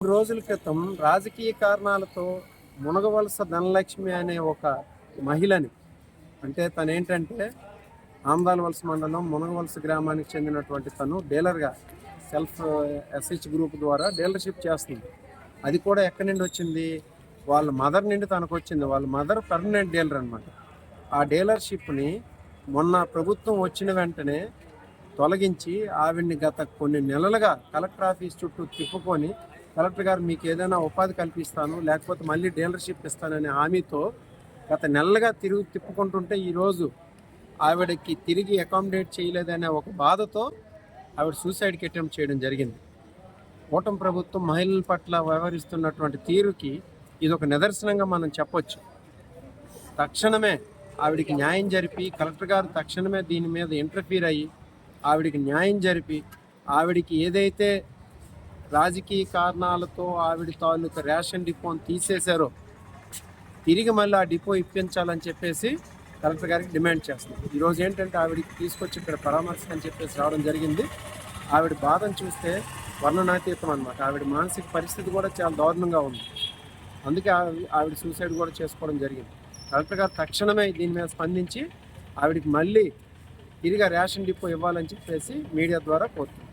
మూడు రోజుల క్రితం రాజకీయ కారణాలతో మునగవలస ధనలక్ష్మి అనే ఒక మహిళని అంటే తను ఏంటంటే ఆందాల వలస మండలం మునగవలస గ్రామానికి చెందినటువంటి తను డీలర్గా సెల్ఫ్ ఎస్హెచ్ గ్రూప్ ద్వారా డీలర్షిప్ చేస్తుంది. అది కూడా ఎక్కడి నుండి వచ్చింది? వాళ్ళ మదర్ నుండి తనకు వచ్చింది. వాళ్ళ మదర్ పర్మనెంట్ డీలర్ అనమాట ఆ డీలర్షిప్ని మొన్న ప్రభుత్వం వచ్చిన వెంటనే తొలగించి ఆవిడ్ని గత కొన్ని నెలలుగా కలెక్టర్ ఆఫీస్ చుట్టూ తిప్పుకొని కలెక్టర్ గారు మీకు ఏదైనా ఉపాధి కల్పిస్తాను లేకపోతే మళ్ళీ డీలర్షిప్ ఇస్తాననే హామీతో గత నెలలుగా తిరుగు తిప్పుకుంటుంటే ఈరోజు ఆవిడకి తిరిగి అకామిడేట్ చేయలేదనే ఒక బాధతో ఆవిడ సూసైడ్కి అటెంప్ట్ చేయడం జరిగింది. కూటమి ప్రభుత్వం మహిళల పట్ల వ్యవహరిస్తున్నటువంటి తీరుకి ఇది ఒక నిదర్శనంగా మనం చెప్పొచ్చు. తక్షణమే ఆవిడికి న్యాయం జరిపి కలెక్టర్ గారు తక్షణమే దీని మీద ఇంటర్ఫీర్ అయ్యి ఆవిడికి న్యాయం జరిపి ఆవిడికి ఏదైతే రాజకీయ కారణాలతో ఆవిడ తాలూకు రేషన్ డిపోని తీసేశారో. తిరిగి మళ్ళీ ఆ డిపో ఇప్పించాలని చెప్పేసి కలెక్టర్ గారికి డిమాండ్ చేస్తున్నాం. ఈరోజు ఏంటంటే ఆవిడకి తీసుకొచ్చి ఇక్కడ పరామర్శ అని చెప్పేసి రావడం జరిగింది. ఆవిడ బాధను చూస్తే వర్ణనాతీతం అనమాట ఆవిడ మానసిక పరిస్థితి కూడా చాలా దారుణంగా ఉంది. అందుకే ఆవిడ సూసైడ్ కూడా చేసుకోవడం జరిగింది. కలెక్టర్ గారు తక్షణమే దీని మీద స్పందించి ఆవిడకి మళ్ళీ తిరిగి రేషన్ డిపో ఇవ్వాలని చెప్పేసి మీడియా ద్వారా కోరుతుంది